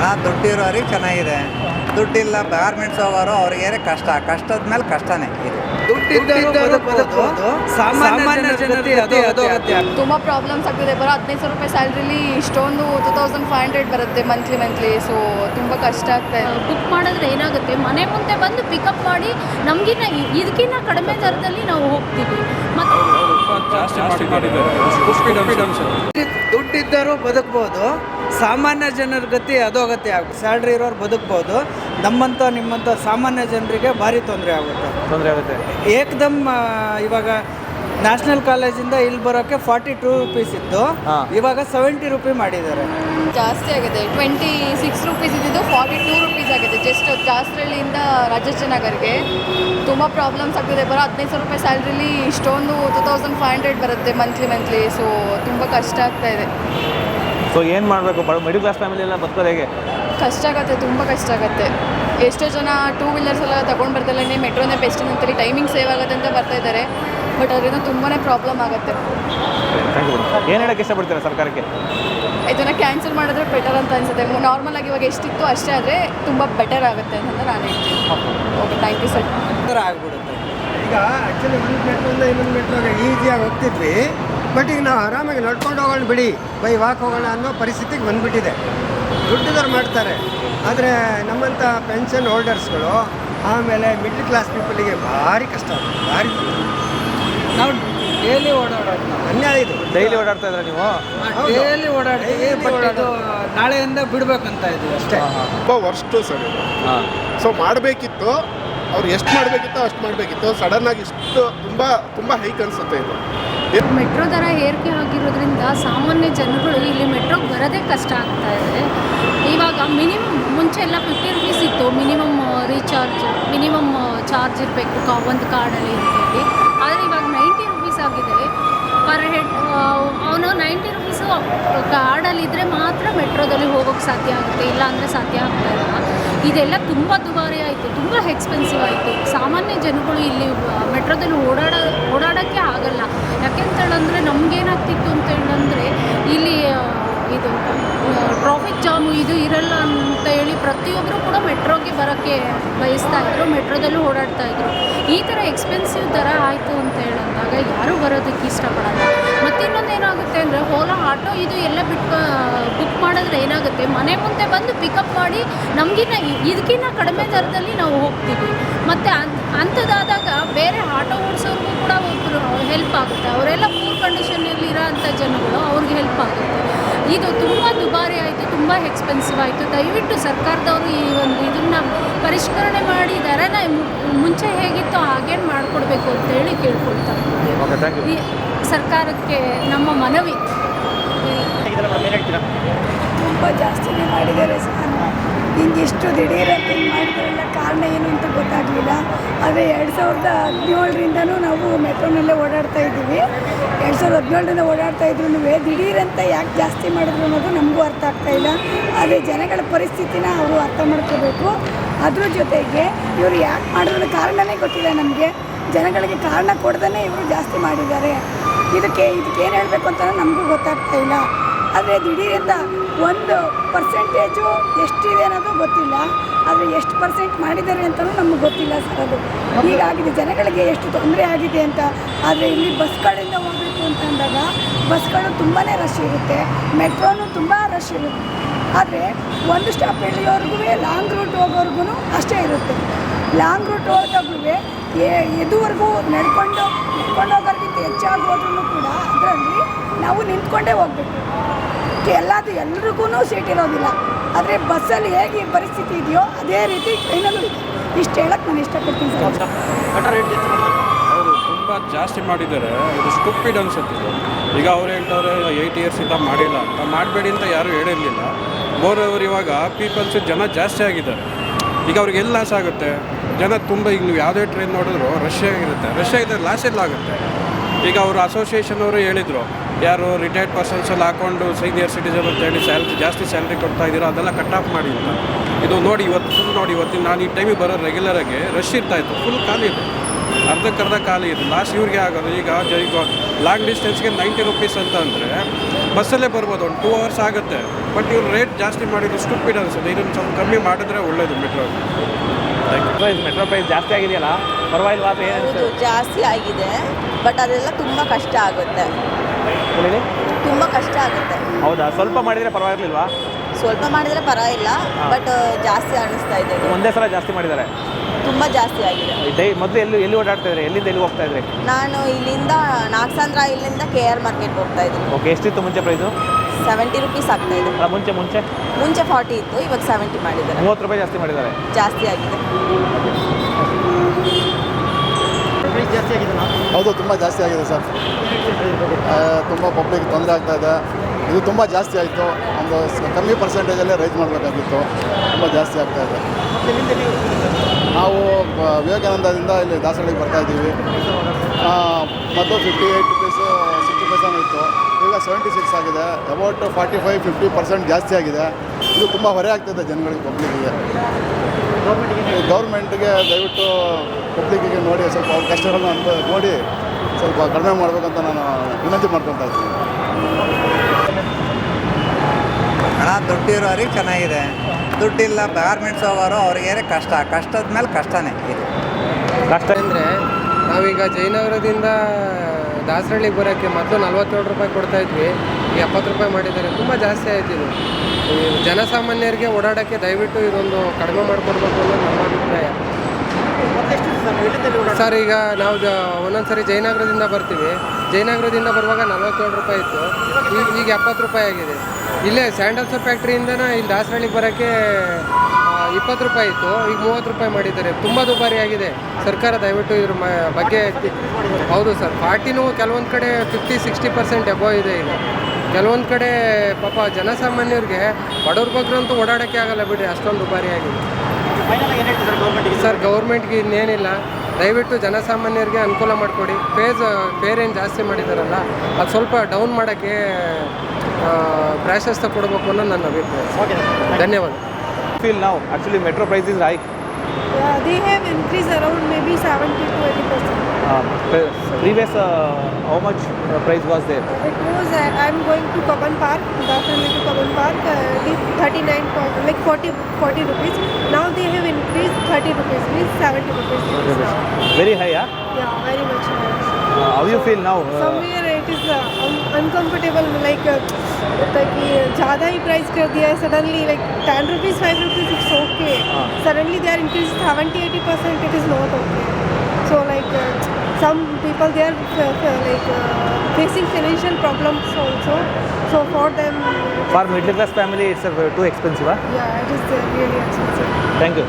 ಹಣ ದುಡ್ಡಿರೋರಿಗೆ ಚೆನ್ನಾಗಿದೆ. ದುಡ್ಡಿಲ್ಲ ಗಾರ್ಮೆಂಟ್ಸ್ ಹೋಗೋರು ಅವ್ರಿಗೆ ಕಷ್ಟ. ಕಷ್ಟದ ಮೇಲೆ ಕಷ್ಟನೇ ಇದು. ಅಗತ್ಯ. ತುಂಬ ಪ್ರಾಬ್ಲಮ್ಸ್ ಆಗ್ತಿದೆ. ಬರೋ ಹದಿನೈದು ಸಾವಿರ ರೂಪಾಯಿ ಸ್ಯಾಲ್ರಿಲಿ ಇಷ್ಟೊಂದು ಟೂ ತೌಸಂಡ್ ಫೈವ್ ಹಂಡ್ರೆಡ್ ಬರುತ್ತೆ ಮಂತ್ಲಿ ಮಂತ್ಲಿ ಸೊ ತುಂಬ ಕಷ್ಟ ಆಗ್ತಾ ಇದೆ. ಬುಕ್ ಮಾಡಿದ್ರೆ ಏನಾಗುತ್ತೆ? ಮನೆ ಮುಂದೆ ಬಂದು ಪಿಕಪ್ ಮಾಡಿ ನಮಗಿನ್ನ ಇದಕ್ಕಿನ್ನ ಕಡಿಮೆ ದರದಲ್ಲಿ ನಾವು ಹೋಗ್ತೀವಿ. ಮತ್ತು ದುಡ್ಡಿದ್ದರೂ ಬದುಕಬಹುದು ಸ್ಟುಪಿಡ್ ಅನ್ಸುತ್ತೆ ದುಡ್ಡಿದ್ದರು ಬದುಕ್ಬೋದು. ಸಾಮಾನ್ಯ ಜನರ ಗತಿ ಅಧೋಗತಿ ಆಗುತ್ತೆ. ಸ್ಯಾಲ್ರಿ ಇರೋರು ಬದುಕ್ಬೋದು. ನಮ್ಮಂಥ ನಿಮ್ಮಂಥ ಸಾಮಾನ್ಯ ಜನರಿಗೆ ಭಾರಿ ತೊಂದರೆ ಆಗುತ್ತೆ. ತೊಂದರೆ ಆಗುತ್ತೆ. ಏಕದಮ್ ಇವಾಗ ನ್ಯಾಷನಲ್ ಕಾಲೇಜಿಂದ ಇಲ್ಲಿ ಬರೋಕ್ಕೆ ಫಾರ್ಟಿ ಟೂ ರುಪೀಸ್ ಇತ್ತು. ಇವಾಗ ಸೆವೆಂಟಿ ರುಪಿ ಮಾಡಿದ್ದಾರೆ. ಜಾಸ್ತಿ ಆಗಿದೆ. ಟ್ವೆಂಟಿ ಸಿಕ್ಸ್ ರುಪೀಸ್ ಇದ್ದಿದ್ದು ಫಾರ್ಟಿ ಟೂ ರುಪೀಸ್ ಆಗಿದೆ. ಜಸ್ಟ್ ಜಾಸ್ತ್ರಳ್ಳಿಯಿಂದ ರಾಜಾಜಿನಗರ್ಗೆ ತುಂಬ ಪ್ರಾಬ್ಲಮ್ಸ್ ಆಗ್ತಿದೆ. ಬರೋ ಹದಿನೈದು ಸಾವಿರ ರೂಪಾಯಿ ಸ್ಯಾಲ್ರಿಲಿ ಇಷ್ಟೊಂದು ಟೂ ತೌಸಂಡ್ ಫೈವ್ ಹಂಡ್ರೆಡ್ ಬರುತ್ತೆ ಮಂತ್ಲಿ ಮಂತ್ಲಿ. ಸೊ ತುಂಬ ಕಷ್ಟ ಆಗ್ತಾ ಇದೆ. ಸೊ ಏನು ಮಾಡಬೇಕು? ಬಡ ಮಿಡಿಲ್ ಕ್ಲಾಸ್ ಫ್ಯಾಮಿಲಿ ಎಲ್ಲ ಬದುಕೋದು ಹೇಗೆ? ಕಷ್ಟ ಆಗುತ್ತೆ ತುಂಬ ಕಷ್ಟ ಆಗುತ್ತೆ. ಎಷ್ಟೋ ಜನ ಟೂ ವೀಲರ್ಸ್ ಎಲ್ಲ ತಗೊಂಡು ಬರ್ದಲ್ಲೇ ಮೆಟ್ರೋನೇ ಬೆಸ್ಟ್ ಅಂತೇಳಿ ಟೈಮಿಂಗ್ ಸೇವ್ ಆಗುತ್ತೆ ಅಂತ ಬರ್ತಾ ಇದ್ದಾರೆ. ಬಟ್ ಅದರಿಂದ ತುಂಬಾ ಪ್ರಾಬ್ಲಮ್ ಆಗುತ್ತೆ. ಥ್ಯಾಂಕ್ ಯು ಏನು ಹೇಳಕ್ಕೆ ಇಷ್ಟಪಡ್ತೀರಾ ಸರ್ಕಾರಕ್ಕೆ? ಇದನ್ನು ಕ್ಯಾನ್ಸಲ್ ಮಾಡಿದ್ರೆ ಬೆಟರ್ ಅಂತ ಅನ್ಸುತ್ತೆ. ನಾರ್ಮಲ್ ಆಗಿ ಇವಾಗ ಎಷ್ಟಿತ್ತು ಅಷ್ಟೇ ಆದರೆ ತುಂಬ ಬೆಟರ್ ಆಗುತ್ತೆ ಅಂತ ನಾನು ಹೇಳ್ತೀನಿ. ಓಕೆ ಥ್ಯಾಂಕ್ ಯು ಸರ್ ಆಗ್ಬಿಡುತ್ತೆ. ಈಗ ಆ್ಯಕ್ಚುಲಿ ಒಂದು ಮೆಟ್ರೋ ಇನ್ನೊಂದು ಮೆಟ್ರೋಗೆ ಈಸಿಯಾಗಿ ಹೋಗ್ತಿದ್ವಿ. ಬಟ್ ಈಗ ನಾವು ಆರಾಮಾಗಿ ನಡ್ಕೊಂಡು ಹೋಗೋಣ ಬಿಡಿ. ಬೈ ವಾಕ್ ಹೋಗೋಣ ಅನ್ನೋ ಪರಿಸ್ಥಿತಿಗೆ ಬಂದುಬಿಟ್ಟಿದೆ. ದುಡ್ಡಿದವ್ರು ಮಾಡ್ತಾರೆ. ಆದರೆ ನಮ್ಮಂಥ ಪೆನ್ಷನ್ ಹೋಲ್ಡರ್ಸ್ಗಳು ಆಮೇಲೆ ಮಿಡ್ಲ್ ಕ್ಲಾಸ್ ಪೀಪಲಿಗೆ ಭಾರಿ ಕಷ್ಟ. ಆಗುತ್ತೆ, ಭಾರಿ ನಾವು ಡೈಲಿ ಓಡಾಡೋದು ಅನ್ಯಾಯ ಇದು. ಡೈಲಿ ಓಡಾಡ್ತಾ ಇದ್ರೆ ನೀವು? ಡೈಲಿ ಓಡಾಡ್ತೀವಿ. ಬಟ್ ಇದು ನಾಳೆಯಿಂದ ಬಿಡ್ಬೇಕಂತ ಇದ್ವಿ ಅಷ್ಟೇ. ತುಂಬ ವರ್ಷು ಸರ್ ಸೊ ಮಾಡಬೇಕಿತ್ತು. ಅವ್ರು ಎಷ್ಟು ಮಾಡಬೇಕಿತ್ತು ಅಷ್ಟು ಮಾಡಬೇಕಿತ್ತು. ಸಡನ್ನಾಗಿ ಇಷ್ಟು ತುಂಬ ತುಂಬ ಹೈಕ್ ಅನಿಸುತ್ತೆ ಇದು. ಮೆಟ್ರೋ ದರ ಏರಿಕೆ ಆಗಿರೋದ್ರಿಂದ ಸಾಮಾನ್ಯ ಜನಗಳು ಇಲ್ಲಿ ಮೆಟ್ರೋಗೆ ಬರೋದೇ ಕಷ್ಟ ಆಗ್ತಾ ಇದೆ. ಇವಾಗ ಮಿನಿಮಮ್ ಮುಂಚೆ ಎಲ್ಲ ಫಿಫ್ಟಿ ರುಪೀಸ್ ಇತ್ತು. ಮಿನಿಮಮ್ ರೀಚಾರ್ಜ್, ಮಿನಿಮಮ್ ಚಾರ್ಜ್ ಇರಬೇಕು ಕಾ, ಒಂದು ಕಾರ್ಡಲ್ಲಿ ಅಂತೇಳಿ ಆದರೆ ಇವಾಗ ನೈಂಟಿ ರುಪೀಸ್ ಆಗಿದೆ. ಪರ್ ಹೆಡ್ ಅವನು ನೈಂಟಿ ರುಪೀಸು ಕಾರ್ಡಲ್ಲಿ ಇದ್ದರೆ ಮಾತ್ರ ಮೆಟ್ರೋದಲ್ಲಿ ಹೋಗೋಕ್ಕೆ ಸಾಧ್ಯ ಆಗುತ್ತೆ. ಇಲ್ಲ ಅಂದರೆ ಸಾಧ್ಯ ಆಗ್ತಾ ಇಲ್ಲ. ಇದೆಲ್ಲ ತುಂಬ ದುಬಾರಿ ಆಯಿತು, ತುಂಬ ಎಕ್ಸ್ಪೆನ್ಸಿವ್ ಆಯಿತು. ಸಾಮಾನ್ಯ ಜನಗಳು ಇಲ್ಲಿ ಮೆಟ್ರೋದಲ್ಲಿ ಓಡಾಡ, ಓಡಾಡೋಕ್ಕೆ ಆಗಲ್ಲ. ಯಾಕೆಂತೇಳಂದರೆ ನಮಗೇನಾಗ್ತಿತ್ತು ಅಂತ ಹೇಳಂದರೆ ಇಲ್ಲಿ ಇದು ಟ್ರಾಫಿಕ್ ಜಾಮು ಇದು ಇರಲ್ಲ ಅಂತ ಹೇಳಿ ಪ್ರತಿಯೊಬ್ಬರು ಕೂಡ ಮೆಟ್ರೋಗೆ ಬರೋಕ್ಕೆ ಬಯಸ್ತಾ ಇದ್ರು, ಮೆಟ್ರೋದಲ್ಲೂ ಓಡಾಡ್ತಾ ಇದ್ರು. ಈ ಥರ ಎಕ್ಸ್ಪೆನ್ಸಿವ್ ದರ ಆಯಿತು ಅಂತ ಹೇಳಿದಾಗ ಯಾರೂ ಬರೋದಕ್ಕೆ ಇಷ್ಟಪಡಲ್ಲ. ಮತ್ತು ಇನ್ನೊಂದು ಏನಾಗುತ್ತೆ ಅಂದರೆ ಓಲಾ, ಆಟೋ ಇದು ಎಲ್ಲ ಬಿಟ್ಟು ಬುಕ್ ಮಾಡಿದ್ರೆ ಏನಾಗುತ್ತೆ? ಮನೆ ಮುಂದೆ ಬಂದು ಪಿಕಪ್ ಮಾಡಿ ನಮಗಿನ್ನ ಇದಕ್ಕಿಂತ ಕಡಿಮೆ ದರದಲ್ಲಿ ನಾವು ಹೋಗ್ತೀವಿ. ಮತ್ತು ಅಂಥದ್ದಾದಾಗ ಬೇರೆ ಆಟೋ ಓಡಿಸೋರ್ಗೂ ಕೂಡ ಒಬ್ಬರು ಹೆಲ್ಪ್ ಆಗುತ್ತೆ. ಅವರೆಲ್ಲ ಪೂರ್ ಕಂಡೀಷನಲ್ಲಿ ಇರೋ ಅಂಥ ಜನಗಳು ಅವ್ರಿಗೆ ಹೆಲ್ಪ್ ಆಗುತ್ತೆ. ಇದು ತುಂಬ ದುಬಾರಿ ಆಯಿತು ತುಂಬ ಎಕ್ಸ್ಪೆನ್ಸಿವ್ ಆಯಿತು. ದಯವಿಟ್ಟು ಸರ್ಕಾರದವರು ಈ ಒಂದು ಇದನ್ನು ಪರಿಷ್ಕರಣೆ ಮಾಡಿ ದರನ ಮುಂಚೆ ಹೇಗಿತ್ತು ಹಾಗೇನು ಮಾಡಿಕೊಡ್ಬೇಕು ಅಂತೇಳಿ ಕೇಳ್ಕೊಳ್ತಾ ಇದ್ದೀವಿ. ಓಕೆ ಥ್ಯಾಂಕ್ ಯು ಈ ಸರ್ಕಾರಕ್ಕೆ ನಮ್ಮ ಮನವಿ. ತುಂಬ ಜಾಸ್ತಿನೇ ಮಾಡಿದ್ದಾರೆ ಸರ್. ಹಿಂಗಿಷ್ಟು ದಿಢೀರಂತ ಹಿಂಗೆ ಮಾಡಿದ್ರಲ್ಲ ಕಾರಣ ಏನು ಅಂತ ಗೊತ್ತಾಗಲಿಲ್ಲ. ಆದರೆ ಎರಡು ಸಾವಿರದ ಹದಿನೇಳರಿಂದನೂ ನಾವು ಮೆಟ್ರೋನಲ್ಲೇ ಓಡಾಡ್ತಾ ಇದ್ದೀವಿ. ಎರಡು ಸಾವಿರದ ಹದಿನೇಳರಿಂದ ಓಡಾಡ್ತಾ ಇದ್ರೂ ದಿಢೀರಂತ ಯಾಕೆ ಜಾಸ್ತಿ ಮಾಡಿದ್ರು ಅನ್ನೋದು ನಮಗೂ ಅರ್ಥ ಆಗ್ತಾ ಇಲ್ಲ. ಆದರೆ ಜನಗಳ ಪರಿಸ್ಥಿತಿನ ಅವರು ಅರ್ಥ ಮಾಡ್ಕೋಬೇಕು. ಅದ್ರ ಜೊತೆಗೆ ಇವರು ಯಾಕೆ ಮಾಡಿದ್ರು ಕಾರಣನೇ ಗೊತ್ತಿಲ್ಲ ನಮಗೆ. ಜನಗಳಿಗೆ ಕಾರಣ ಕೊಡ್ದೇ ಇವರು ಜಾಸ್ತಿ ಮಾಡಿದ್ದಾರೆ. ಇದಕ್ಕೆ ಇದಕ್ಕೆ ಏನು ಹೇಳಬೇಕು ಅಂತ ನಮಗೂ ಗೊತ್ತಾಗ್ತಾ ಇಲ್ಲ. ಆದರೆ ದಿಢೀರಿಂದ ಒಂದು ಪರ್ಸೆಂಟೇಜು ಎಷ್ಟಿದೆ ಅನ್ನೋದು ಗೊತ್ತಿಲ್ಲ. ಆದರೆ ಎಷ್ಟು ಪರ್ಸೆಂಟ್ ಮಾಡಿದ್ದಾರೆ ಅಂತಲೂ ನಮಗೆ ಗೊತ್ತಿಲ್ಲ ಸರ್ ಅದು. ಹೀಗಾಗಿದೆ ಜನಗಳಿಗೆ ಎಷ್ಟು ತೊಂದರೆ ಆಗಿದೆ ಅಂತ. ಆದರೆ ಇಲ್ಲಿ ಬಸ್ಗಳಿಂದ ಹೋಗಬೇಕು ಅಂತ ಅಂದಾಗ ಬಸ್ಗಳು ತುಂಬಾ ರಶ್ ಇರುತ್ತೆ. ಮೆಟ್ರೋನು ತುಂಬ ರಶ್ ಇರುತ್ತೆ. ಆದರೆ ಒಂದು ಸ್ಟಾಪ್ ಇಳಿಯೋರ್ಗೂ ಲಾಂಗ್ ರೂಟ್ ಹೋಗೋರ್ಗು ಅಷ್ಟೇ ಇರುತ್ತೆ. ಲಾಂಗ್ ರೂಟ್ ಹೋದಾಗ್ಲೂ ಎದುವರೆಗೂ ನಡ್ಕೊಂಡು ನಡ್ಕೊಂಡು ಹೋಗೋರ್ಗಿಂತ ಹೆಚ್ಚಾಗಿ ಹೋದ್ರೂ ಕೂಡ ಅದರಲ್ಲಿ ನಾವು ನಿಂತ್ಕೊಂಡೇ ಹೋಗ್ಬೇಕು. ಎಲ್ಲದು ಎಲ್ರಿಗೂ ಸೀಟ್ ಇರೋದಿಲ್ಲ. ಆದರೆ ಬಸ್ಸಲ್ಲಿ ಹೇಗೆ ಪರಿಸ್ಥಿತಿ ಇದೆಯೋ ಅದೇ ರೀತಿ ಟ್ರೈನಲ್ಲೂ ಇದೆ. ಇಷ್ಟು ಹೇಳಕ್ಕೆ ನಾನು ಇಷ್ಟಪಡ್ತೀನಿ ಸರ್. ಹೌದು ತುಂಬ ಜಾಸ್ತಿ ಮಾಡಿದ್ದಾರೆ. ಇದು ಸ್ಟುಪಿಡ್ ಅನ್ಸುತ್ತೆ. ಈಗ ಅವ್ರು ಹೇಳ್ತಾರೆ ಏಯ್ಟ್ ಇಂದ ಮಾಡಿಲ್ಲ. ಅಂತ ಮಾಡಬೇಡಿ ಅಂತ ಯಾರೂ ಹೇಳಿರಲಿಲ್ಲ. ಮೋರ್ ಅವರು ಇವಾಗ ಪೀಪಲ್ಸ್ ಜನ ಜಾಸ್ತಿ ಆಗಿದ್ದಾರೆ. ಈಗ ಅವ್ರಿಗೆ ಎಲ್ಲಿ ಲಾಸ್ ಆಗುತ್ತೆ. ಜನ ತುಂಬ, ಈಗ ನೀವು ಯಾವುದೇ ಟ್ರೈನ್ ನೋಡಿದ್ರು ರಶ್ ಆಗಿರುತ್ತೆ. ರಶ್ ಆಗಿದ್ರೆ ಲಾಸ್ ಎಲ್ಲ ಆಗುತ್ತೆ. ಈಗ ಅವರು ಅಸೋಸಿಯೇಷನ್ ಅವರು ಹೇಳಿದರು, ಯಾರು ರಿಟೈರ್ಡ್ ಪರ್ಸನ್ಸ್ ಎಲ್ಲ ಹಾಕೊಂಡು ಸೀನಿಯರ್ ಸಿಟಿಸನ್ ಅಂತ ಹೇಳಿ ಸ್ಯಾಲ್ರಿ ಜಾಸ್ತಿ ಸ್ಯಾಲ್ರಿ ಕೊಡ್ತಾ ಇದ್ದೀರೋ, ಅದೆಲ್ಲ ಕಟ್ ಆಫ್ ಮಾಡಿ ಅಂತ. ಇದು ನೋಡಿ ಇವತ್ತು ನೋಡಿ ಇವತ್ತಿನ, ನಾನು ಈ ಟೈಮಿಗೆ ಬರೋ ರೆಗ್ಯುಲರಾಗಿ ರಶ್ ಇರ್ತಾ ಇತ್ತು ಫುಲ್ ಖಾಲಿ ಇದೆ. ಅರ್ಧಕ್ಕರ್ಧ ಖಾಲಿ ಇದೆ. ಲಾಸ್ಟ್ ಇವ್ರಿಗೆ ಆಗೋದು, ಈಗ ಈಗ ಲಾಂಗ್ ಡಿಸ್ಟೆನ್ಸ್ಗೆ ನೈಂಟಿ ರುಪೀಸ್ ಅಂತ ಅಂದರೆ ಬಸ್ಸಲ್ಲೇ ಬರ್ಬೋದು, ಒಂದು ಟೂ ಅವರ್ಸ್ ಆಗುತ್ತೆ. ಬಟ್ ಇವ್ರು ರೇಟ್ ಜಾಸ್ತಿ ಮಾಡಿದ್ರು ಸ್ಟುಪಿಡ್ ಅನಿಸುತ್ತೆ. ಇದನ್ನು ಸ್ವಲ್ಪ ಕಮ್ಮಿ ಮಾಡಿದ್ರೆ ಒಳ್ಳೇದು ಮೆಟ್ರೋ ಮೆಟ್ರೋ ಪ್ರೈಸ್ ಜಾಸ್ತಿ ಆಗಿದೆಯಲ್ಲ? ಪರವಾಗಿಲ್ವಾ ಅಥವಾ ಏನು ಹೌದು ಜಾಸ್ತಿ ಆಗಿದೆ ಬಟ್ ಅದೆಲ್ಲ ತುಂಬ ಕಷ್ಟ ಆಗುತ್ತೆ. ಹೇಳಿ. ತುಂಬ ಕಷ್ಟ ಆಗುತ್ತೆ. ಹೌದಾ? ಸ್ವಲ್ಪ ಮಾಡಿದರೆ ಪರವಾಗಿರ್ಲಿಲ್ವಾ? ಸ್ವಲ್ಪ ಮಾಡಿದರೆ ಪರವಾಗಿಲ್ಲ ಬಟ್ ಜಾಸ್ತಿ ಅನಿಸ್ತಾ ಇದೆ ಇದು. ಒಂದೇ ಸಲ ಜಾಸ್ತಿ ಮಾಡಿದ್ದಾರೆ? ತುಂಬ ಜಾಸ್ತಿ ಆಗಿದೆ. ಡೈ ಮೊದಲು ಎಲ್ಲಿ ಎಲ್ಲಿ ಓಡಾಡ್ತಾ ಇದ್ರೆ? ಎಲ್ಲಿಂದ ಎಲ್ಲಿ ಹೋಗ್ತಾ ಇದ್ರಿ? ನಾನು ಇಲ್ಲಿಂದ ನಾಗಸಂದ್ರ ಇಲ್ಲಿಂದ ಕೆ ಆರ್ ಮಾರ್ಕೆಟ್ ಹೋಗ್ತಾ ಇದ್ದೀನಿ. ಓಕೆ ಎಷ್ಟಿತ್ತು ಮುಂಚೆ ಪ್ರೈಸು ಸೆವೆಂಟಿ ರುಪೀಸ್ ಆಗ್ತಾ ಇದೆ. ಅಲ್ಲ ಮುಂಚೆ ಮುಂಚೆ? ಮುಂಚೆ ಫಾರ್ಟಿ ಇತ್ತು ಇವಾಗ ಸೆವೆಂಟಿ ಮಾಡಿದ್ದಾರೆ. ಮೂವತ್ತು ರೂಪಾಯಿ ಜಾಸ್ತಿ ಮಾಡಿದ್ದಾರೆ. ಜಾಸ್ತಿ ಆಗಿದೆ. ಹೌದು ತುಂಬ ಜಾಸ್ತಿ ಆಗಿದೆ ಸರ್. ತುಂಬ ಪಬ್ಲಿಕ್ ತೊಂದರೆ ಆಗ್ತಾ ಇದೆ. ಇದು ತುಂಬ ಜಾಸ್ತಿ ಆಯಿತು. ಒಂದು ಕಮ್ಮಿ ಪರ್ಸೆಂಟೇಜಲ್ಲೇ ರೈಸ್ ಮಾಡಬೇಕಾಗಿತ್ತು. ತುಂಬ ಜಾಸ್ತಿ ಆಗ್ತಾ ಇದೆ. ನಾವು? ವಿವೇಕಾನಂದದಿಂದ ಇಲ್ಲಿ ದಾಸವಾಳಿಗೆ ಬರ್ತಾ ಇದ್ದೀವಿ. ಮತ್ತು fifty eight rupees sixty percent ಇತ್ತು. ಈಗ ಸೆವೆಂಟಿ ಸಿಕ್ಸ್ ಆಗಿದೆ. About forty five fifty percent ಜಾಸ್ತಿ ಆಗಿದೆ. ಇದು ತುಂಬ ಹೊರೆ ಆಗ್ತಿದೆ ಜನಗಳಿಗೆ ಪಬ್ಲಿಕ್ಕಿಗೆ ಗೌರ್ಮೆಂಟ್ಗೆ ದಯವಿಟ್ಟು ಪಬ್ಲಿಕ್ಕಿಗೆ ನೋಡಿ ಸ್ವಲ್ಪ ಅವ್ರ ಕಷ್ಟಗಳನ್ನ ಅಂತ ನೋಡಿ ಸ್ವಲ್ಪ ಕಡಿಮೆ ಮಾಡಬೇಕಂತ ನಾನು ವಿನಂತಿ ಮಾಡ್ಕೊತಾ ಇದ್ದೀನಿ. ಹಣ ದುಡ್ಡಿರೋರಿಗೆ ಚೆನ್ನಾಗಿದೆ. ದುಡ್ಡಿಲ್ಲ ಗಾರ್ಮೆಂಟ್ಸ್ ಹೋಗೋರು ಅವ್ರಿಗೆ ಕಷ್ಟ. ಕಷ್ಟದ ಮೇಲೆ ಕಷ್ಟನೇ ಇದು. ಕಷ್ಟ ಅಂದರೆ ನಾವೀಗ ಜಯನಗರದಿಂದ ದಾಸರಳ್ಳಿಗೆ ಬರೋಕ್ಕೆ ಮೊದಲು ನಲ್ವತ್ತೇಳು ರೂಪಾಯಿ ಕೊಡ್ತಾ ಇದ್ವಿ ಈಗ ಎಪ್ಪತ್ತು ರೂಪಾಯಿ ಮಾಡಿದ್ದಾರೆ. ತುಂಬ ಜಾಸ್ತಿ ಆಯ್ತು ಇದು. ಈ ಜನಸಾಮಾನ್ಯರಿಗೆ ಓಡಾಡೋಕ್ಕೆ ದಯವಿಟ್ಟು ಇದೊಂದು ಕಡಿಮೆ ಮಾಡಿಕೊಡ್ಬೇಕು ಅನ್ನೋದು ನಮ್ಮ ಅಭಿಪ್ರಾಯ. ಸರ್, ಈಗ ನಾವು ಜ, ಒಂದೊಂದ್ಸರಿ ಜಯನಗರದಿಂದ ಬರ್ತೀವಿ. ಜಯನಗರದಿಂದ ಬರುವಾಗ ನಲ್ವತ್ತೇಳು ರೂಪಾಯಿ ಇತ್ತು. ಈಗ ಈಗ ಎಪ್ಪತ್ತು ರೂಪಾಯಿ ಆಗಿದೆ. ಇಲ್ಲೇ ಸ್ಯಾಂಡಲ್ಸ್ ಫ್ಯಾಕ್ಟ್ರಿಯಿಂದನೇ ಇಲ್ಲಿ ದಾಸರಳ್ಳಿಗೆ ಬರೋಕ್ಕೆ ಇಪ್ಪತ್ತು ರೂಪಾಯಿ ಇತ್ತು. ಈಗ ಮೂವತ್ತು ರೂಪಾಯಿ ಮಾಡಿದ್ದಾರೆ. ತುಂಬ ದುಬಾರಿ ಆಗಿದೆ. ಸರ್ಕಾರ ದಯವಿಟ್ಟು ಇದ್ರ ಬಗ್ಗೆ ಹೌದು ಸರ್. ಪಾರ್ಟಿನೂ ಕೆಲವೊಂದು ಕಡೆ ಫಿಫ್ಟಿ, ಸಿಕ್ಸ್ಟಿ ಪರ್ಸೆಂಟ್ ಎಬೋ ಇದೆ ಈಗ. ಕೆಲವೊಂದು ಕಡೆ ಪಾಪ ಜನಸಾಮಾನ್ಯರಿಗೆ ಬಡವ್ರ ಬಗ್ರಂತೂ ಓಡಾಡೋಕ್ಕೆ ಆಗಲ್ಲ ಬಿಡಿ ಅಷ್ಟೊಂದು ದುಬಾರಿ ಆಗಿದೆ. ಸರ್ ಗೌರ್ಮೆಂಟ್ಗೆ ಇನ್ನೇನಿಲ್ಲ. ದಯವಿಟ್ಟು ಜನಸಾಮಾನ್ಯರಿಗೆ ಅನುಕೂಲ ಮಾಡಿಕೊಡಿ. ಫೇಸ್ ಫೇರ್ ಏನು ಜಾಸ್ತಿ ಮಾಡಿದಾರಲ್ಲ ಅದು ಸ್ವಲ್ಪ ಡೌನ್ ಮಾಡೋಕ್ಕೆ ಪ್ರಾಶಸ್ತ್ಯ ಕೊಡಬೇಕು ಅನ್ನೋ ನನ್ನ ಅಭಿಪ್ರಾಯ. ಧನ್ಯವಾದ. ಫೀಲ್ ನಾವು actually metro price is hike Yeah, they have increased around maybe 70 to 80 percent. Previous how much price was It was, uh, I'm going to Kaban Park, Dasanli to Kaban Park, uh, it 39, po- like 40, 40 rupees. Now they have increased 30 rupees means 70 rupees. It is now. Very high, yeah? Yeah, very much high. Uh, how you feel now? Uh, Somewhere it is uh, un- uncomfortable, like uh, होता है कि ज़्यादा ही price कर दिया है suddenly like ten rupees five rupees it's okay suddenly they are increase seventy eighty percent it is not okay so like some people they are like uh, facing financial problems also so for them for middle class family it's uh, too expensive huh? yeah it is uh, really expensive thank you